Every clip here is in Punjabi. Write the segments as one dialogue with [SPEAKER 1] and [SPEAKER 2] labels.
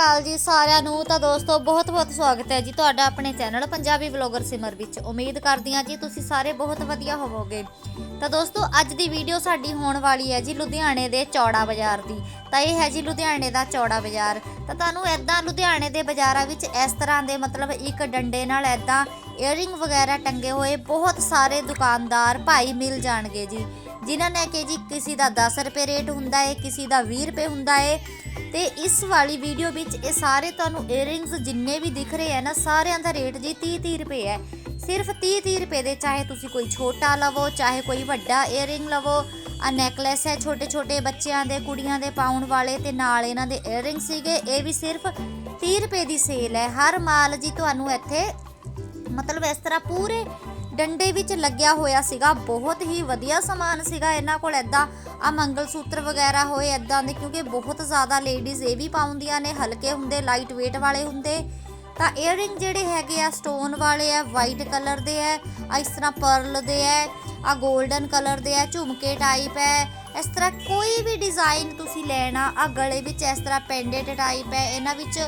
[SPEAKER 1] ਅਕਾਲ ਜੀ ਸਾਰਿਆਂ ਨੂੰ। ਤਾਂ ਦੋਸਤੋ, ਬਹੁਤ-ਬਹੁਤ ਸਵਾਗਤ ਹੈ ਜੀ ਤੁਹਾਡਾ ਆਪਣੇ ਚੈਨਲ ਪੰਜਾਬੀ ਵਲੌਗਰ ਸਿਮਰ ਵਿੱਚ। ਉਮੀਦ ਕਰਦੀ ਹਾਂ ਜੀ ਤੁਸੀਂ ਸਾਰੇ ਬਹੁਤ ਵਧੀਆ ਹੋਵੋਗੇ। ਤਾਂ ਦੋਸਤੋ, ਅੱਜ ਦੀ ਵੀਡੀਓ ਸਾਡੀ ਹੋਣ ਵਾਲੀ ਹੈ ਜੀ ਲੁਧਿਆਣੇ ਦੇ ਚੌੜਾ ਬਾਜ਼ਾਰ ਦੀ। ਤਾਂ ਇਹ ਹੈ ਜੀ ਲੁਧਿਆਣੇ ਦਾ ਚੌੜਾ ਬਾਜ਼ਾਰ। ਤਾਂ ਤੁਹਾਨੂੰ ਐਦਾਂ ਲੁਧਿਆਣੇ ਦੇ ਬਾਜ਼ਾਰਾਂ ਵਿੱਚ ਇਸ ਤਰ੍ਹਾਂ ਦੇ ਮਤਲਬ ਇੱਕ ਡੰਡੇ ਨਾਲ ਐਦਾਂ ਈਅਰਿੰਗ ਵਗੈਰਾ ਟੰਗੇ ਹੋਏ ਬਹੁਤ ਸਾਰੇ ਦੁਕਾਨਦਾਰ ਭਾਈ ਮਿਲ ਜਾਣਗੇ ਜੀ। ਜਿਨ੍ਹਾਂ ਨੇ ਕਿ ਜੀ, ਕਿਸੇ ਦਾ 10 ਰੁਪਏ ਰੇਟ ਹੁੰਦਾ ਹੈ ਕਿਸੇ ਦਾ 20 ਰੁਪਏ ਹੁੰਦਾ ਏ। ਤੇ ਇਸ ਵਾਲੀ ਵੀਡੀਓ ਵਿੱਚ ਇਹ ਸਾਰੇ ਤੁਹਾਨੂੰ ਈਅਰਿੰਗਸ ਜਿੰਨੇ ਵੀ ਦਿਖ ਰਹੇ ਆ ਨਾ, ਸਾਰਿਆਂ ਦਾ ਰੇਟ ਜੀ 30 30 ਰੁਪਏ ਹੈ। ਸਿਰਫ 30 30 ਰੁਪਏ ਦੇ ਚਾਹੇ ਤੁਸੀਂ ਕੋਈ ਛੋਟਾ ਲਵੋ, ਚਾਹੇ ਕੋਈ ਵੱਡਾ ਈਅਰਿੰਗ ਲਵੋ, ਆ ਨੈਕਲੈਸ ਹੈ ਛੋਟੇ ਛੋਟੇ ਬੱਚਿਆਂ ਦੇ, ਕੁੜੀਆਂ ਦੇ ਪਾਉਣ ਵਾਲੇ ਤੇ ਨਾਲ ਇਹਨਾਂ ਦੇ ਈਅਰਿੰਗ ਸੀਗੇ। ਇਹ ਵੀ ਸਿਰਫ 30 ਰੁਪਏ ਦੀ ਸੇਲ ਹੈ। ਹਰ ਮਾਲ ਜੀ ਤੁਹਾਨੂੰ ਇੱਥੇ ਮਤਲਬ ਇਸ ਤਰ੍ਹਾਂ ਪੂਰੇ ਡੰਡੇ ਵਿੱਚ ਲੱਗਿਆ ਹੋਇਆ ਸੀਗਾ। ਬਹੁਤ ਹੀ ਵਧੀਆ ਸਮਾਨ ਸੀਗਾ ਇਹਨਾਂ ਕੋਲ। ਐਦਾਂ ਆ ਮੰਗਲ ਸੂਤਰ ਵਗੈਰਾ ਹੋਏ ਐਦਾਂ ਦੇ, ਕਿਉਂਕਿ ਬਹੁਤ ਜ਼ਿਆਦਾ ਲੇਡੀਜ਼ ਇਹ ਵੀ ਪਾਉਂਦੀਆਂ ਨੇ, ਹਲਕੇ ਹੁੰਦੇ ਲਾਈਟ weight ਵਾਲੇ ਹੁੰਦੇ। ਤਾਂ ਈਅਰਿੰਗ ਜਿਹੜੇ ਹੈਗੇ ਆ ਸਟੋਨ ਵਾਲੇ ਆ ਵਾਈਟ ਕਲਰ ਦੇ ਆ ਆ ਇਸ ਤਰ੍ਹਾਂ ਪਰਲ ਦੇ ਆ ਆ 골ਡਨ ਕਲਰ ਦੇ ਆ, ਝੁਮਕੇ ਟਾਈਪ ਹੈ ਇਸ ਤਰ੍ਹਾਂ ਕੋਈ ਵੀ ਡਿਜ਼ਾਈਨ ਤੁਸੀਂ ਲੈਣਾ, ਆ ਗਲੇ ਵਿੱਚ ਇਸ ਤਰ੍ਹਾਂ ਪੈਂਡੇਟ ਟਾਈਪ ਹੈ ਇਹਨਾਂ ਵਿੱਚ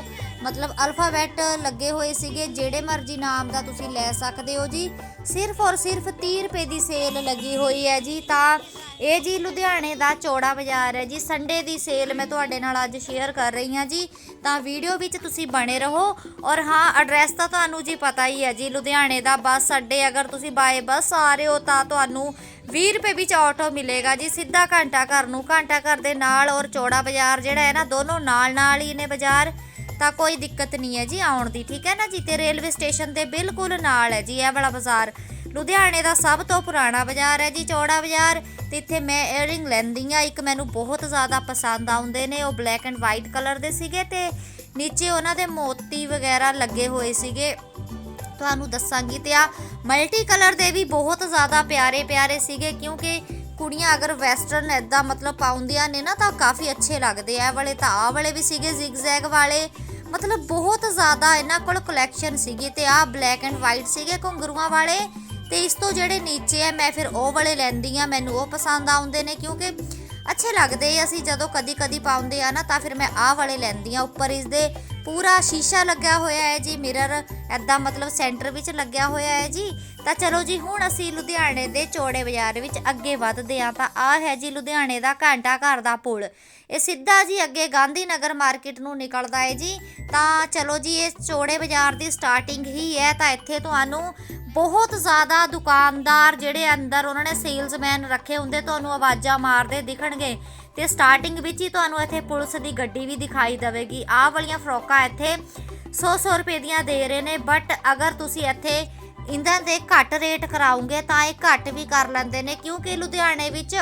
[SPEAKER 1] ਮਤਲਬ ਅਲਫਾਬੈਟ ਲੱਗੇ ਹੋਏ ਸੀਗੇ, ਜਿਹੜੇ ਮਰਜ਼ੀ ਨਾਮ ਦਾ ਤੁਸੀਂ ਲੈ ਸਕਦੇ ਹੋ ਜੀ। ਸਿਰਫ ਔਰ ਸਿਰਫ 30 ਰੁਪਏ ਦੀ ਸੇਲ ਲੱਗੀ ਹੋਈ ਹੈ ਜੀ। ਤਾਂ ਇਹ ਜੀ ਲੁਧਿਆਣੇ ਦਾ ਚੌੜਾ ਬਾਜ਼ਾਰ ਹੈ ਜੀ। ਸੰਡੇ ਦੀ ਸੇਲ ਮੈਂ ਤੁਹਾਡੇ ਨਾਲ ਅੱਜ ਸ਼ੇਅਰ ਕਰ ਰਹੀ ਹਾਂ ਜੀ। ਤਾਂ ਵੀਡੀਓ ਵਿੱਚ ਤੁਸੀਂ ਬਣੇ ਰਹੋ। ਔਰ ਹਾਂ ਐਡਰੈਸ ਤਾਂ ਤੁਹਾਨੂੰ ਜੀ ਪਤਾ ਹੀ ਹੈ ਜੀ। ਲੁਧਿਆਣੇ ਦਾ ਬੱਸ ਅੱਡੇ, ਅਗਰ ਤੁਸੀਂ ਬਾਏ ਬੱਸ ਆ ਰਹੇ ਹੋ, ਤਾਂ ਤੁਹਾਨੂੰ 20 ਰੁਪਏ ਵਿੱਚ ਆਟੋ ਮਿਲੇਗਾ ਜੀ। ਸਿੱਧਾ ਘੰਟਾ ਘਰ ਨੂੰ, ਘੰਟਾ ਘਰ ਦੇ ਨਾਲ ਔਰ ਚੌੜਾ ਬਾਜ਼ਾਰ ਜਿਹੜਾ ਹੈ ਨਾ, ਦੋਨੋਂ ਨਾਲ ਨਾਲ ਹੀ ਨੇ ਬਾਜ਼ਾਰ। ਤਾਂ ਕੋਈ ਦਿੱਕਤ ਨਹੀਂ ਹੈ ਜੀ ਆਉਣ ਦੀ, ਠੀਕ ਹੈ ਨਾ ਜੀ? ਤੇ ਰੇਲਵੇ ਸਟੇਸ਼ਨ ਦੇ ਬਿਲਕੁਲ ਨਾਲ ਹੈ ਜੀ ਇਹ ਵਾਲਾ ਬਾਜ਼ਾਰ। ਲੁਧਿਆਣੇ ਦਾ ਸਭ ਤੋਂ ਪੁਰਾਣਾ ਬਾਜ਼ਾਰ ਹੈ ਜੀ, ਚੌੜਾ ਬਾਜ਼ਾਰ। ਤੇ ਇੱਥੇ ਮੈਂ ਈਅਰਿੰਗ ਲੈਂਦੀ ਆ ਇੱਕ ਮੈਨੂੰ ਬਹੁਤ ਜ਼ਿਆਦਾ ਪਸੰਦ ਆਉਂਦੇ ਨੇ, ਉਹ ਬਲੈਕ ਐਂਡ ਵਾਈਟ ਕਲਰ ਦੇ ਸੀਗੇ ਤੇ ਨੀਚੇ ਉਹਨਾਂ ਦੇ ਮੋਤੀ ਵਗੈਰਾ ਲੱਗੇ ਹੋਏ ਸੀਗੇ। ਤੁਹਾਨੂੰ ਦੱਸਾਂਗੀ ਤੇ ਆ ਮਲਟੀ ਕਲਰ ਦੇ ਵੀ ਬਹੁਤ ਜ਼ਿਆਦਾ ਪਿਆਰੇ ਪਿਆਰੇ ਸੀਗੇ, ਕਿਉਂਕਿ ਕੁੜੀਆਂ ਅਗਰ ਵੈਸਟਰਨ ਐਦਾਂ ਮਤਲਬ ਪਾਉਂਦੀਆਂ ਨੇ ਨਾ, ਤਾਂ ਕਾਫੀ ਅੱਛੇ ਲੱਗਦੇ ਆ। ਇਹ ਵਾਲੇ ਤਾਂ ਆ ਵਾਲੇ ਵੀ ਸੀਗੇ ਜ਼ਿਗਜ਼ੈਗ ਵਾਲੇ। ਮਤਲਬ ਬਹੁਤ ਜ਼ਿਆਦਾ ਇਹਨਾਂ ਕੋਲ ਕਲੈਕਸ਼ਨ ਸੀਗੀ ਤੇ ਆ ਬਲੈਕ ਐਂਡ ਵਾਈਟ ਸੀਗੇ ਘੁੰਗਰੂਆਂ ਵਾਲੇ। ਤੇ ਇਸ ਤੋਂ ਜਿਹੜੇ ਨੀਚੇ ਆ, ਮੈਂ ਫਿਰ ਉਹ ਵਾਲੇ ਲੈਂਦੀ ਆ ਮੈਨੂੰ ਉਹ ਪਸੰਦ ਆਉਂਦੇ ਨੇ ਕਿਉਂਕਿ ਅੱਛੇ ਲੱਗਦੇ ਆ ਅਸੀਂ ਜਦੋਂ ਕਦੀ ਕਦੀ ਪਾਉਂਦੇ ਆ ਨਾ, ਤਾਂ ਫਿਰ ਮੈਂ ਆਹ ਵਾਲੇ ਲੈਂਦੀ ਆ ਉੱਪਰ ਇਸ ਦੇ ਪੂਰਾ ਸ਼ੀਸ਼ਾ ਲੱਗਿਆ ਹੋਇਆ ਹੈ ਜੀ ਮਿਰਰ ਐਦਾਂ ਮਤਲਬ ਸੈਂਟਰ ਵਿੱਚ ਲੱਗਿਆ ਹੋਇਆ ਹੈ ਜੀ। ਤਾਂ ਚਲੋ ਜੀ, ਹੁਣ ਅਸੀਂ ਲੁਧਿਆਣੇ ਦੇ ਚੌੜੇ ਬਾਜ਼ਾਰ ਵਿੱਚ ਅੱਗੇ ਵੱਧਦੇ ਹਾਂ। ਤਾਂ ਆਹ ਹੈ ਜੀ, ਲੁਧਿਆਣੇ ਦਾ ਘੰਟਾ ਘਰ ਦਾ ਪੁਲ। ਇਹ ਸਿੱਧਾ ਜੀ ਅੱਗੇ ਗਾਂਧੀ ਨਗਰ ਮਾਰਕੀਟ ਨੂੰ ਨਿਕਲਦਾ ਹੈ ਜੀ। ਤਾਂ ਚਲੋ ਜੀ, ਇਹ ਚੌੜੇ ਬਾਜ਼ਾਰ ਦੀ ਸਟਾਰਟਿੰਗ ਹੀ ਹੈ। ਤਾਂ ਇੱਥੇ ਤੁਹਾਨੂੰ ਬਹੁਤ ਜ਼ਿਆਦਾ ਦੁਕਾਨਦਾਰ ਜਿਹੜੇ ਅੰਦਰ ਉਹਨਾਂ ਨੇ ਸੇਲਜ਼ਮੈਨ ਰੱਖੇ ਹੁੰਦੇ, ਤੁਹਾਨੂੰ ਆਵਾਜ਼ਾਂ ਮਾਰਦੇ ਦਿਖਣਗੇ। ਤੇ ਸਟਾਰਟਿੰਗ ਵਿੱਚ ਹੀ ਤੁਹਾਨੂੰ ਇੱਥੇ ਪੁਲਿਸ ਦੀ ਗੱਡੀ ਵੀ ਦਿਖਾਈ ਦੇਵੇਗੀ। ਆਹ ਵਾਲੀਆਂ ਫਰੋਕਾਂ ਇੱਥੇ 100-100 ਰੁਪਏ ਦੀਆਂ ਦੇ ਰਹੇ ਨੇ ਬਟ ਅਗਰ ਤੁਸੀਂ ਇੱਥੇ ਇਹਨਾਂ ਦੇ ਘੱਟ ਰੇਟ ਕਰਾਉਂਗੇ ਤਾਂ ਇਹ ਘੱਟ ਵੀ ਕਰ ਲੈਂਦੇ ਨੇ, ਕਿਉਂਕਿ ਲੁਧਿਆਣੇ ਵਿੱਚ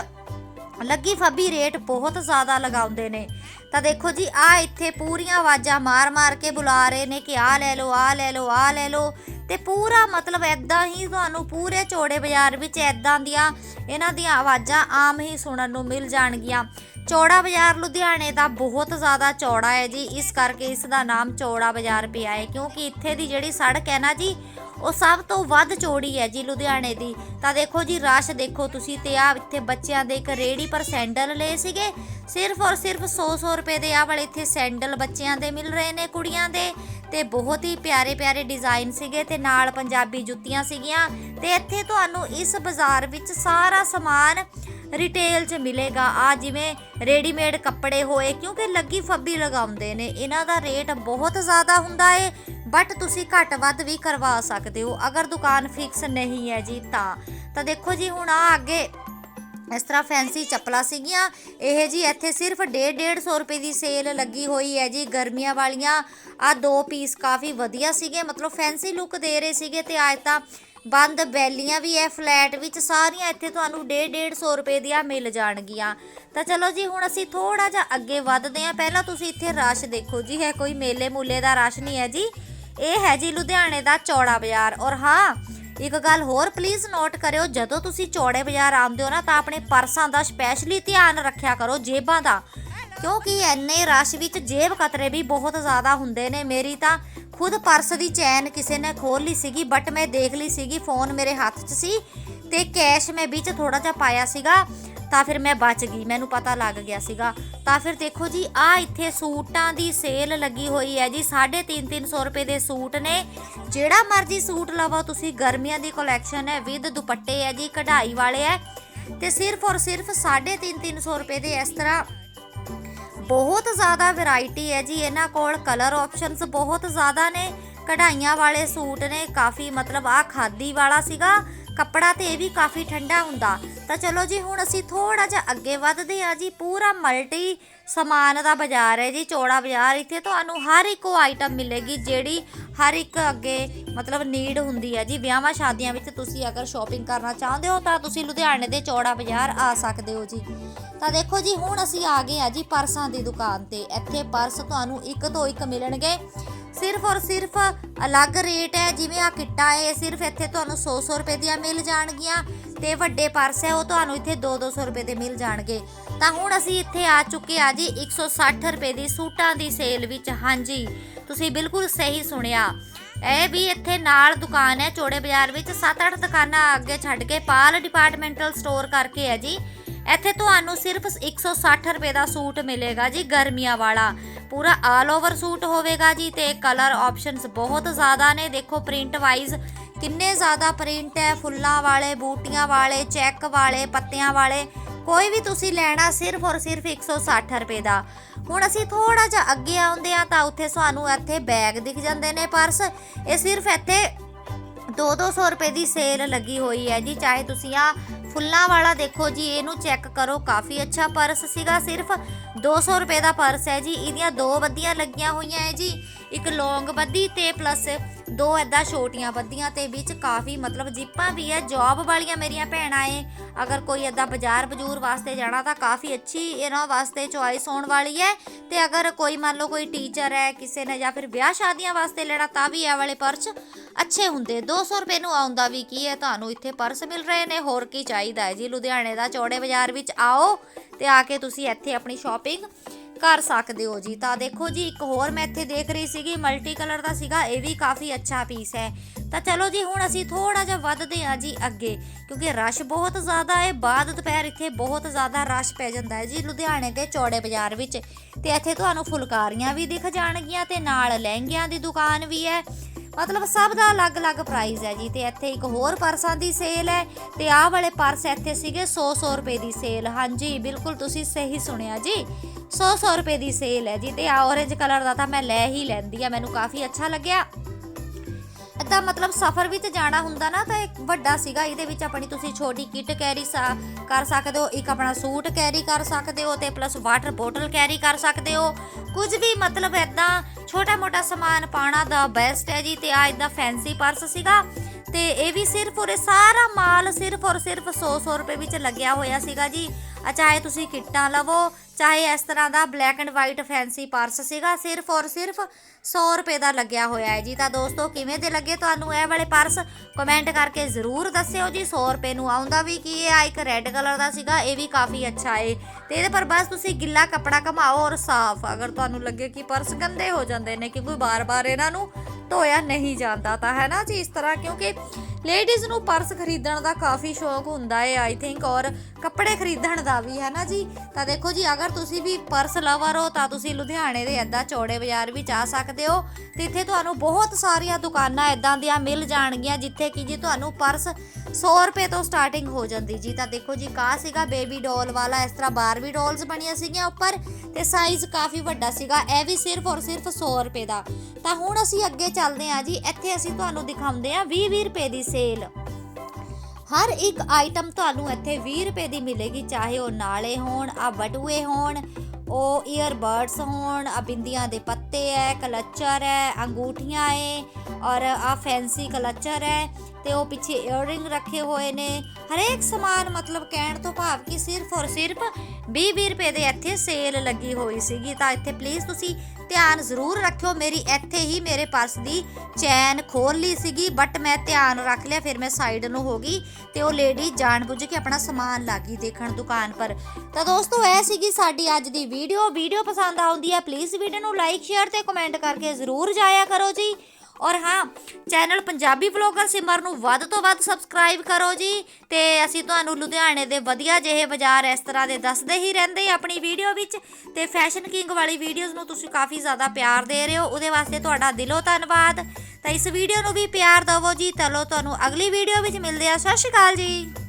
[SPEAKER 1] ਲੱਗੀ ਫੱਬੀ ਰੇਟ ਬਹੁਤ ਜ਼ਿਆਦਾ ਲਗਾਉਂਦੇ ਨੇ। ਤਾਂ ਦੇਖੋ ਜੀ, ਆ ਇੱਥੇ ਪੂਰੀਆਂ ਆਵਾਜ਼ਾਂ ਮਾਰ-ਮਾਰ ਕੇ ਬੁਲਾ ਰਹੇ ਨੇ ਕਿ ਆ ਲੈ ਲਓ, ਆ ਲੈ ਲਓ, ਆ ਲੈ ਲਓ। ਤੇ ਪੂਰਾ ਮਤਲਬ ਐਦਾਂ ਹੀ ਤੁਹਾਨੂੰ ਪੂਰੇ ਚੌੜੇ ਬਾਜ਼ਾਰ ਵਿੱਚ ਐਦਾਂ ਦੀਆਂ ਇਹਨਾਂ ਦੀਆਂ ਆਵਾਜ਼ਾਂ ਆਮ ਹੀ ਸੁਣਨ ਨੂੰ ਮਿਲ ਜਾਣਗੀਆਂ। ਚੌੜਾ ਬਾਜ਼ਾਰ ਲੁਧਿਆਣੇ ਦਾ ਬਹੁਤ ਜ਼ਿਆਦਾ ਚੌੜਾ ਹੈ ਜੀ। ਇਸ ਕਰਕੇ ਇਸ ਦਾ ਨਾਮ ਚੌੜਾ ਬਾਜ਼ਾਰ ਪਿਆ ਹੈ, ਕਿਉਂਕਿ ਇੱਥੇ ਦੀ ਜਿਹੜੀ ਸੜਕ ਹੈ ਨਾ ਜੀ ਉਹ ਸਭ ਤੋਂ ਵੱਧ ਚੌੜੀ ਹੈ ਜੀ ਲੁਧਿਆਣੇ ਦੀ। ਤਾਂ ਦੇਖੋ ਜੀ, ਰਸ਼ ਦੇਖੋ ਤੁਸੀਂ ਤੇ ਆ ਇੱਥੇ ਬੱਚਿਆਂ ਦੇ ਇੱਕ ਰੇੜੀ ਪਰ ਸੈਂਡਲ ਲਏ ਸੀਗੇ। ਸਿਰਫ ਔਰ ਸਿਰਫ 100-100 ਰੁਪਏ ਦੇ ਆ ਵਾਲੇ ਇੱਥੇ ਸੈਂਡਲ ਬੱਚਿਆਂ ਦੇ ਮਿਲ ਰਹੇ ਨੇ ਕੁੜੀਆਂ ਦੇ। ਤੇ ਬਹੁਤ ਹੀ ਪਿਆਰੇ ਪਿਆਰੇ ਡਿਜ਼ਾਈਨ ਸੀਗੇ ਤੇ ਨਾਲ ਪੰਜਾਬੀ ਜੁੱਤੀਆਂ ਸੀਗੀਆਂ। ਤੇ ਇੱਥੇ ਤੁਹਾਨੂੰ ਇਸ ਬਾਜ਼ਾਰ ਵਿੱਚ ਸਾਰਾ ਸਮਾਨ ਰਿਟੇਲ 'ਚ ਮਿਲੇਗਾ। ਆ ਜਿਵੇਂ ਰੈਡੀਮੇਡ ਕੱਪੜੇ ਹੋਏ, ਕਿਉਂਕਿ ਲੱਗੀ ਫੱਬੀ ਲਗਾਉਂਦੇ ਨੇ। ਇਹਨਾਂ ਦਾ ਰੇਟ ਬਹੁਤ ਜ਼ਿਆਦਾ ਹੁੰਦਾ ਏ ਬਟ ਤੁਸੀਂ ਘੱਟ ਵੱਧ ਵੀ ਕਰਵਾ ਸਕਦੇ ਹੋ। ਅਗਰ ਦੁਕਾਨ ਫਿਕਸ ਨਹੀਂ ਹੈ ਜੀ ਤਾਂ। ਤਾਂ ਦੇਖੋ ਜੀ, ਹੁਣ ਆ ਅੱਗੇ ਇਸ ਤਰ੍ਹਾਂ ਫੈਂਸੀ ਚੱਪਲਾਂ ਸੀਗੀਆਂ। ਇਹ ਜੀ ਇੱਥੇ ਸਿਰਫ 1.5 150 ਰੁਪਏ ਦੀ ਸੇਲ ਲੱਗੀ ਹੋਈ ਹੈ ਜੀ। ਗਰਮੀਆਂ ਵਾਲੀਆਂ ਆ ਦੋ ਪੀਸ ਕਾਫੀ ਵਧੀਆ ਸੀਗੇ। ਮਤਲਬ ਫੈਂਸੀ ਲੁੱਕ ਦੇ ਰਹੇ ਸੀਗੇ ਤੇ ਅੱਜ ਤਾਂ ਬੰਦ ਬੈਲੀਆਂ ਵੀ ਹੈ ਫਲੈਟ ਵਿੱਚ ਸਾਰੀਆਂ ਇੱਥੇ ਤੁਹਾਨੂੰ 1.5 150 ਰੁਪਏ ਦੀਆਂ ਮਿਲ ਜਾਣਗੀਆਂ। ਤਾਂ ਚਲੋ ਜੀ, ਹੁਣ ਅਸੀਂ ਥੋੜਾ ਜਿਹਾ ਅੱਗੇ ਵੱਧਦੇ ਹਾਂ। ਪਹਿਲਾਂ ਤੁਸੀਂ ਇੱਥੇ ਰਸ਼ ਦੇਖੋ ਜੀ ਹੈ ਕੋਈ ਮੇਲੇ ਮੂਲੇ ਦਾ ਰਸ਼ ਨਹੀਂ ਹੈ ਜੀ। ਇਹ ਹੈ ਜੀ ਲੁਧਿਆਣੇ ਦਾ ਚੌੜਾ ਬਾਜ਼ਾਰ। ਔਰ ਹਾਂ, ਇੱਕ ਗੱਲ ਹੋਰ ਪਲੀਜ਼ ਨੋਟ ਕਰਿਓ, ਜਦੋਂ ਤੁਸੀਂ ਚੌੜੇ ਬਾਜ਼ਾਰ ਆਉਂਦੇ ਹੋ ਨਾ, ਤਾਂ ਆਪਣੇ ਪਰਸਾਂ ਦਾ ਸਪੈਸ਼ਲੀ ਧਿਆਨ ਰੱਖਿਆ ਕਰੋ ਜੇਬਾਂ ਦਾ। ਕਿਉਂਕਿ ਐਨੇ ਰਸ਼ ਵਿੱਚ ਜੇਬ ਕਤਰੇ ਵੀ ਬਹੁਤ ਜ਼ਿਆਦਾ ਹੁੰਦੇ ਨੇ। ਮੇਰੀ ਤਾਂ ਖੁਦ ਪਰਸ ਦੀ ਚੈਨ ਕਿਸੇ ਨੇ ਖੋਲ ਲਈ ਸੀਗੀ ਬਟ ਮੈਂ ਦੇਖ ਲਈ ਸੀਗੀ ਫੋਨ ਮੇਰੇ ਹੱਥ 'ਚ ਸੀ ਤੇ ਕੈਸ਼ ਮੈਂ ਵਿੱਚ ਥੋੜਾ ਜਿਹਾ ਪਾਇਆ ਸੀਗਾ ਤਾਂ ਫਿਰ ਮੈਂ ਬਚ ਗਈ, ਮੈਨੂੰ ਪਤਾ ਲੱਗ ਗਿਆ ਸੀਗਾ। ਤਾਂ ਫਿਰ ਦੇਖੋ ਜੀ ਆ ਇੱਥੇ ਸੂਟਾਂ ਦੀ ਸੇਲ ਲੱਗੀ ਹੋਈ ਹੈ ਜੀ 350 ਰੁਪਏ ਦੇ ਸੂਟ ਨੇ। ਜਿਹੜਾ ਮਰਜ਼ੀ ਸੂਟ ਲਵੋ, ਤੁਸੀਂ ਗਰਮੀਆਂ ਦੀ ਕਲੈਕਸ਼ਨ ਹੈ ਵਿਦ ਦੁਪੱਟੇ ਹੈ ਜੀ, ਕਢਾਈ ਵਾਲੇ ਹੈ ਤੇ ਸਿਰਫ ਔਰ ਸਿਰਫ 350 ਰੁਪਏ ਦੇ ਇਸ ਤਰ੍ਹਾਂ ਬਹੁਤ ਜ਼ਿਆਦਾ ਵੈਰਾਈਟੀ ਹੈ ਜੀ। ਇਹਨਾਂ ਕੋਲ ਕਲਰ ਆਪਸ਼ਨਸ ਬਹੁਤ ਜ਼ਿਆਦਾ ਨੇ। ਕਢਾਈਆਂ ਵਾਲੇ ਸੂਟ ਨੇ, ਕਾਫੀ ਮਤਲਬ ਆ ਖਾਦੀ ਵਾਲਾ ਸੀਗਾ। ਕੱਪੜਾ ਤੇ ਇਹ ਵੀ ਕਾਫੀ ਠੰਡਾ ਹੁੰਦਾ। ਤਾਂ ਚਲੋ ਜੀ, ਹੁਣ ਅਸੀਂ ਥੋੜਾ ਜਿਹਾ ਅੱਗੇ ਵੱਧਦੇ ਆ ਜੀ। ਪੂਰਾ ਮਲਟੀ ਸਮਾਨ ਦਾ ਬਾਜ਼ਾਰ ਹੈ ਜੀ, ਚੌੜਾ ਬਾਜ਼ਾਰ। ਇੱਥੇ ਤੁਹਾਨੂੰ ਹਰ ਇੱਕ ਉਹ ਆਈਟਮ ਮਿਲੇਗੀ ਜਿਹੜੀ ਹਰ ਇੱਕ ਅੱਗੇ ਮਤਲਬ ਨੀਡ ਹੁੰਦੀ ਹੈ ਜੀ। ਵਿਆਹਾਂ ਸ਼ਾਦੀਆਂ ਵਿੱਚ ਤੁਸੀਂ ਅਗਰ ਸ਼ਾਪਿੰਗ ਕਰਨਾ ਚਾਹੁੰਦੇ ਹੋ ਤਾਂ ਤੁਸੀਂ ਲੁਧਿਆਣੇ ਦੇ ਚੌੜਾ ਬਾਜ਼ਾਰ ਆ ਸਕਦੇ ਹੋ ਜੀ। ਤਾਂ ਦੇਖੋ ਜੀ, ਹੁਣ ਅਸੀਂ ਆ ਗਏ ਆ ਜੀ ਪਰਸਾਂ ਦੀ ਦੁਕਾਨ ਤੇ। ਇੱਥੇ ਪਰਸ ਤੁਹਾਨੂੰ ਇੱਕ ਤੋਂ ਇੱਕ ਮਿਲਣਗੇ। ਸਿਰਫ ਔਰ ਸਿਰਫ ਅਲੱਗ ਰੇਟ ਹੈ, ਜਿਵੇਂ ਆ ਕਿੱਟਾ ਹੈ ਸਿਰਫ ਇੱਥੇ ਤੁਹਾਨੂੰ 100-100 ਰੁਪਏ ਦੀਆਂ ਮਿਲ ਜਾਣਗੀਆਂ ਤੇ ਵੱਡੇ ਪਰਸ ਹੈ, ਉਹ ਤੁਹਾਨੂੰ ਇੱਥੇ 2-200 ਰੁਪਏ ਦੇ ਮਿਲ ਜਾਣਗੇ। ਤਾਂ ਹੁਣ ਅਸੀਂ ਇੱਥੇ ਆ ਚੁੱਕੇ ਆ ਜੀ 160 ਰੁਪਏ ਦੀ ਸੂਟਾਂ ਦੀ ਸੇਲ ਵਿੱਚ। ਹਾਂਜੀ, ਤੁਸੀਂ ਬਿਲਕੁਲ ਸਹੀ ਸੁਣਿਆ। ਇਹ ਵੀ ਇੱਥੇ ਨਾਲ ਦੁਕਾਨ ਹੈ, ਚੋੜੇ ਬਾਜ਼ਾਰ ਵਿੱਚ 7-8 ਦੁਕਾਨਾਂ ਅੱਗੇ ਛੱਡ ਕੇ ਪਾਲ ਡਿਪਾਰਟਮੈਂਟਲ ਸਟੋਰ ਕਰਕੇ ਹੈ ਜੀ। ਇੱਥੇ ਤੁਹਾਨੂੰ ਸਿਰਫ 160 ਰੁਪਏ ਦਾ ਸੂਟ ਮਿਲੇਗਾ ਜੀ, ਗਰਮੀਆਂ ਵਾਲਾ। ਪੂਰਾ ਆਲ ਓਵਰ ਸੂਟ ਹੋਵੇਗਾ ਜੀ ਤੇ ਕਲਰ ਆਪਸ਼ਨਸ ਬਹੁਤ ਜ਼ਿਆਦਾ ਨੇ। ਦੇਖੋ ਪ੍ਰਿੰਟ ਵਾਈਜ਼ ਕਿੰਨੇ ਜ਼ਿਆਦਾ ਪ੍ਰਿੰਟ ਹੈ। ਫੁੱਲਾਂ ਵਾਲੇ, ਬੂਟੀਆਂ ਵਾਲੇ ਚੈੱਕ ਵਾਲੇ, ਪੱਤਿਆਂ ਵਾਲੇ। ਕੋਈ ਵੀ ਤੁਸੀਂ ਲੈਣਾ ਸਿਰਫ ਔਰ ਸਿਰਫ 160 ਰੁਪਏ ਦਾ। ਹੁਣ ਅਸੀਂ ਥੋੜਾ ਜਿਹਾ ਅੱਗੇ ਆਉਂਦੇ ਆ ਤਾਂ ਉੱਥੇ ਸਾਨੂੰ ਇੱਥੇ ਬੈਗ ਦਿਖ ਜਾਂਦੇ ਨੇ ਪਰਸ ਇਹ ਸਿਰਫ ਇੱਥੇ 2-200 ਰੁਪਏ ਦੀ ਸੇਲ ਲੱਗੀ ਹੋਈ ਹੈ ਜੀ, ਚਾਹੇ ਤੁਸੀਂ ਆ ਫੁੱਲਾਂ ਵਾਲਾ ਦੇਖੋ ਜੀ, ਇਹਨੂੰ ਚੈੱਕ ਕਰੋ, ਕਾਫੀ ਅੱਛਾ ਪਰਸ ਸੀਗਾ, ਸਿਰਫ 200 ਰੁਪਏ ਦਾ ਪਰਸ ਹੈ ਜੀ, ਇਹਦੀਆਂ ਦੋ ਬੱਦੀਆਂ ਲੱਗੀਆਂ ਹੋਈਆਂ ਹੈ ਜੀ। ਇੱਕ ਲੌਂਗ ਬੱਦੀ ਤੇ ਪਲੱਸ ਦੋ ਐਦਾਂ ਛੋਟੀਆਂ ਬੱਦੀਆਂ ਤੇ ਵਿੱਚ ਕਾਫੀ ਮਤਲਬ ਜਿੱਪਾਂ ਵੀ ਹੈ ਜੌਬ ਵਾਲੀਆਂ ਮੇਰੀਆਂ ਭੈਣਾਂ ਏ। ਅਗਰ ਕੋਈ ਐਦਾਂ ਬਾਜ਼ਾਰ ਬਜੂਰ ਵਾਸਤੇ ਜਾਣਾ ਤਾਂ ਕਾਫੀ ਅੱਛੀ ਇਹਨਾਂ ਵਾਸਤੇ ਚੁਆਇਸ ਹੋਣ ਵਾਲੀ ਹੈ ਤੇ ਅਗਰ ਕੋਈ ਮੰਨ ਲਓ ਕੋਈ ਟੀਚਰ ਹੈ, ਕਿਸੇ ਨੇ ਜਾਂ ਫਿਰ ਵਿਆਹ ਸ਼ਾਦੀਆਂ ਵਾਸਤੇ ਲੈਣਾ ਤਾਂ ਵੀ ਇਹ ਵਾਲੇ ਪਰਸ ਅੱਛੇ ਹੁੰਦੇ। 200 ਰੁਪਏ ਨੂੰ ਆਉਂਦਾ ਵੀ ਕੀ ਹੈ ਤੁਹਾਨੂੰ ਇੱਥੇ ਪਰਸ ਮਿਲ ਰਹੇ ਨੇ, ਹੋਰ ਕੀ ਚਾਹੀਦਾ ਹੈ ਜੀ? ਲੁਧਿਆਣੇ ਦਾ ਚੌੜੇ ਬਾਜ਼ਾਰ ਵਿੱਚ ਆਓ ਤੇ ਆ ਕੇ ਤੁਸੀਂ ਇੱਥੇ ਆਪਣੀ ਸ਼ਾਪਿੰਗ ਕਰ ਸਕਦੇ ਹੋ ਜੀ। ਤਾਂ ਦੇਖੋ ਜੀ, ਇੱਕ ਹੋਰ ਮੈਂ ਇੱਥੇ ਦੇਖ ਰਹੀ ਸੀਗੀ ਮਲਟੀ ਕਲਰ ਦਾ ਸੀਗਾ, ਇਹ ਵੀ ਕਾਫੀ ਅੱਛਾ ਪੀਸ ਹੈ। ਤਾਂ ਚਲੋ ਜੀ, ਹੁਣ ਅਸੀਂ ਥੋੜਾ ਜਿਹਾ ਵੱਧਦੇ ਹਾਂ ਜੀ ਅੱਗੇ, ਕਿਉਂਕਿ ਰਸ਼ ਬਹੁਤ ਜ਼ਿਆਦਾ ਹੈ, ਬਾਅਦ ਦੁਪਹਿਰ ਇੱਥੇ ਬਹੁਤ ਜ਼ਿਆਦਾ ਰਸ਼ ਪੈ ਜਾਂਦਾ ਹੈ ਜੀ, ਲੁਧਿਆਣੇ ਦੇ ਚੌੜੇ ਬਾਜ਼ਾਰ ਵਿੱਚ। ਤੇ ਇੱਥੇ ਤੁਹਾਨੂੰ ਫੁਲਕਾਰੀਆਂ ਵੀ ਦਿਖ ਜਾਣਗੀਆਂ ਤੇ ਨਾਲ ਲਹਿੰਗਿਆਂ ਦੀ ਦੁਕਾਨ ਵੀ ਹੈ। ਮਤਲਬ ਸਭ ਦਾ ਅਲੱਗ-ਅਲੱਗ ਪ੍ਰਾਈਸ ਹੈ ਜੀ ਤੇ ਇੱਥੇ ਇੱਕ ਹੋਰ ਪਰਸਾਂ ਦੀ ਸੇਲ ਹੈ ਤੇ ਆਹ ਵਾਲੇ ਪਰਸ ਇੱਥੇ ਸੀਗੇ 100-100 ਰੁਪਏ ਦੀ ਸੇਲ ਹਾਂਜੀ, ਬਿਲਕੁਲ ਤੁਸੀਂ ਸਹੀ ਸੁਣਿਆ ਜੀ। 100-100 ਰੁਪਏ ਦੀ ਸੇਲ ਹੈ ਜੀ ਤੇ ਆ orange ਕਲਰ ਦਾ ਤਾਂ ਮੈਂ ਲੈ ਹੀ ਲੈਂਦੀ ਆ ਮੈਨੂੰ ਕਾਫੀ ਅੱਛਾ ਲੱਗਿਆ। ਏਦਾਂ ਮਤਲਬ ਸਫ਼ਰ ਵਿੱਚ ਜਾਣਾ ਹੁੰਦਾ ਨਾ, ਤਾਂ ਇੱਕ ਵੱਡਾ ਸੀਗਾ, ਇਹਦੇ ਵਿੱਚ ਆਪਣੀ ਤੁਸੀਂ ਛੋਟੀ ਕਿੱਟ ਕੈਰੀ ਕਰ ਸਕਦੇ ਹੋ, ਇੱਕ ਆਪਣਾ ਸੂਟ ਕੈਰੀ ਕਰ ਸਕਦੇ ਹੋ ਤੇ ਪਲੱਸ ਵਾਟਰ ਬੋਟਲ ਕੈਰੀ ਕਰ ਸਕਦੇ ਹੋ। ਕੁਝ ਵੀ ਮਤਲਬ ਏਦਾਂ ਛੋਟਾ ਮੋਟਾ ਸਮਾਨ ਪਾਣਾ ਦਾ ਬੈਸਟ ਹੈ ਜੀ, ਤੇ ਆ ਇਦਾਂ ਫੈਂਸੀ ਪਰਸ ਸੀਗਾ। ਤੇ ਇਹ ਵੀ ਸਿਰਫ ਉਰੇ ਸਾਰਾ ਮਾਲ ਸਿਰਫ ਔਰ ਸਿਰਫ 100-100 ਰੁਪਏ ਵਿੱਚ ਲੱਗਿਆ ਹੋਇਆ ਸੀਗਾ ਜੀ। ਚਾਹੇ ਤੁਸੀਂ ਕਿੱਟਾਂ ਲਵੋ, ਚਾਹੇ ਇਸ ਤਰ੍ਹਾਂ ਦਾ black and white fancy purse ਸੀਗਾ, ਸਿਰਫ ਔਰ ਸਿਰਫ 100 ਰੁਪਏ ਦਾ ਲੱਗਿਆ ਹੋਇਆ ਹੈ ਜੀ। ਤਾਂ ਦੋਸਤੋ, ਕਿਵੇਂ ਦੇ ਲੱਗੇ ਤੁਹਾਨੂੰ ਇਹ ਵਾਲੇ ਪਰਸ ਕਮੈਂਟ ਕਰਕੇ ਜ਼ਰੂਰ ਦੱਸਿਓ ਜੀ। 100 ਰੁਪਏ ਨੂੰ ਆਉਂਦਾ ਵੀ ਕੀ ਇਹ ਆ ਇੱਕ ਰੈੱਡ ਕਲਰ ਦਾ ਸੀਗਾ, ਇਹ ਵੀ ਕਾਫੀ ਅੱਛਾ ਏ। ਤੇ ਇਹਦੇ ਪਰ ਬਸ ਤੁਸੀਂ ਗਿੱਲਾ ਕੱਪੜਾ ਘਮਾਓ ਔਰ ਸਾਫ਼। ਅਗਰ ਤੁਹਾਨੂੰ ਲੱਗੇ ਕਿ ਪਰਸ ਗੰਦੇ ਹੋ ਜਾਂਦੇ ਨੇ, ਕਿਉਂਕਿ ਬਾਰ-ਬਾਰ ਇਹਨਾਂ ਨੂੰ ਧੋਇਆ ਨਹੀਂ ਜਾਂਦਾ ਤਾਂ ਹੈ ਨਾ ਜੀ ਇਸ ਤਰ੍ਹਾਂ? ਕਿਉਂਕਿ ਲੇਡੀਜ਼ ਨੂੰ ਪਰਸ ਖਰੀਦਣ ਦਾ ਕਾਫੀ ਸ਼ੌਕ ਹੁੰਦਾ ਹੈ ਆਈ ਥਿੰਕ ਔਰ ਕੱਪੜੇ ਖਰੀਦਣ ਦਾ ਵੀ, ਹੈ ਨਾ ਜੀ? ਤਾਂ ਦੇਖੋ ਜੀ, ਅਗਰ ਤੁਸੀਂ ਵੀ ਪਰਸ ਲਵਰ ਹੋ, ਤਾਂ ਤੁਸੀਂ ਲੁਧਿਆਣੇ ਦੇ ਐਦਾਂ ਚੌੜੇ ਬਾਜ਼ਾਰ ਵਿੱਚ ਆ ਸਕਦੇ ਹੋ। ਤੇ ਇੱਥੇ ਤੁਹਾਨੂੰ ਬਹੁਤ ਸਾਰੀਆਂ ਦੁਕਾਨਾਂ ਐਦਾਂ ਦੀਆਂ ਮਿਲ ਜਾਣਗੀਆਂ, ਜਿੱਥੇ ਕਿ ਜੀ ਤੁਹਾਨੂੰ ਪਰਸ 100 ਰੁਪਏ ਤੋਂ ਸਟਾਰਟਿੰਗ ਹੋ ਜਾਂਦੀ ਜੀ। ਤਾਂ ਦੇਖੋ ਜੀ ਕਾ ਸੀਗਾ ਬੇਬੀ ਡੋਲ ਵਾਲਾ, ਇਸ ਤਰ੍ਹਾਂ ਬਾਰਬੀ ਡੋਲਸ ਬਣੀਆਂ ਸੀਗੀਆਂ ਉੱਪਰ, ਤੇ ਸਾਈਜ਼ ਕਾਫੀ ਵੱਡਾ ਸੀਗਾ, ਇਹ ਵੀ ਸਿਰਫ ਔਰ ਸਿਰਫ 100 ਰੁਪਏ ਦਾ। ਤਾਂ ਹੁਣ ਅਸੀਂ ਅੱਗੇ ਚੱਲਦੇ ਹਾਂ ਜੀ, ਇੱਥੇ ਅਸੀਂ ਤੁਹਾਨੂੰ ਦਿਖਾਉਂਦੇ ਹਾਂ 20 20 ਰੁਪਏ ਦੀ ਸੇਲ। ਹਰ ਇੱਕ ਆਈਟਮ ਤੁਹਾਨੂੰ ਇੱਥੇ 20 ਰੁਪਏ ਦੀ ਮਿਲੇਗੀ, ਚਾਹੇ ਉਹ ਨਾਲੇ ਹੋਣ, ਆ ਬਟੂਏ ਹੋਣ, ਉਹ ਈਅਰਬਡਸ ਹੋਣ, ਆ ਬਿੰਦੀਆਂ ਦੇ ਪੱਤੇ ਹੈ ਕਲਚਰ ਹੈ ਅੰਗੂਠੀਆਂ ਹੈ ਔਰ ਆ ਫੈਂਸੀ ਕਲਚਰ ਹੈ ਤੇ ਉਹ ਪਿੱਛੇ ਇਅਰਿੰਗ ਰੱਖੇ ਹੋਏ ਨੇ। ਹਰੇਕ ਸਮਾਨ ਮਤਲਬ ਕਹਿਣ ਤੋਂ ਭਾਵ ਕਿ ਸਿਰਫ ਔਰ ਸਿਰਫ 20-20 ਰੁਪਏ ਦੇ ਇੱਥੇ ਸੇਲ ਲੱਗੀ ਹੋਈ ਸੀਗੀ। ਤਾਂ ਇੱਥੇ ਪਲੀਜ਼ ਤੁਸੀਂ ਧਿਆਨ ਜ਼ਰੂਰ ਰੱਖਿਓ। ਮੇਰੀ ਇੱਥੇ ਹੀ ਮੇਰੇ ਪਰਸ ਦੀ ਚੈਨ ਖੋਲ ਲਈ ਸੀਗੀ ਬਟ ਮੈਂ ਧਿਆਨ ਰੱਖ ਲਿਆ, ਫਿਰ ਮੈਂ ਸਾਈਡ ਨੂੰ ਹੋ ਗਈ ਤੇ ਉਹ ਲੇਡੀ ਜਾਣਬੁੱਝ ਕੇ ਆਪਣਾ ਸਮਾਨ ਲਾਗੀ ਦੇਖਣ ਦੁਕਾਨ ਪਰ। ਤਾਂ ਦੋਸਤੋ, ਇਹ ਸੀਗੀ ਸਾਡੀ ਅੱਜ ਦੀ ਵੀਡੀਓ ਵੀਡੀਓ ਪਸੰਦ ਆਉਂਦੀ ਹੈ ਪਲੀਜ਼ ਵੀਡੀਓ ਨੂੰ ਲਾਈਕ ਸ਼ੇਅਰ ਤੇ ਕਮੈਂਟ ਕਰਕੇ ਜ਼ਰੂਰ ਜਾਇਆ ਕਰੋ ਜੀ। ਔਰ ਹਾਂ ਚੈਨਲ ਪੰਜਾਬੀ ਵਲੌਗਰ ਸਿਮਰ ਨੂੰ ਵੱਧ ਤੋਂ ਵੱਧ ਸਬਸਕ੍ਰਾਈਬ ਕਰੋ ਜੀ, ਤੇ ਅਸੀਂ ਤੁਹਾਨੂੰ ਲੁਧਿਆਣੇ ਦੇ ਵਧੀਆ ਜਿਹੇ ਬਾਜ਼ਾਰ ਇਸ ਤਰ੍ਹਾਂ ਦੇ ਦੱਸਦੇ ਹੀ ਰਹਿੰਦੇ ਆਪਣੀ ਵੀਡੀਓ ਵਿੱਚ, ਤੇ ਫੈਸ਼ਨ ਕਿੰਗ ਵਾਲੀ ਵੀਡੀਓਜ਼ ਨੂੰ ਤੁਸੀਂ ਕਾਫੀ ਜ਼ਿਆਦਾ ਪਿਆਰ ਦੇ ਰਹੇ ਹੋ, ਉਹਦੇ ਵਾਸਤੇ ਤੁਹਾਡਾ ਦਿਲੋਂ ਧੰਨਵਾਦ। ਤਾਂ ਇਸ ਵੀਡੀਓ ਨੂੰ ਵੀ ਪਿਆਰ ਦਿਵੋ ਜੀ, ਚਲੋ ਤੁਹਾਨੂੰ ਅਗਲੀ ਵੀਡੀਓ ਵਿੱਚ ਮਿਲਦੇ ਆ ਸਤਿ ਸ਼੍ਰੀ ਅਕਾਲ ਜੀ।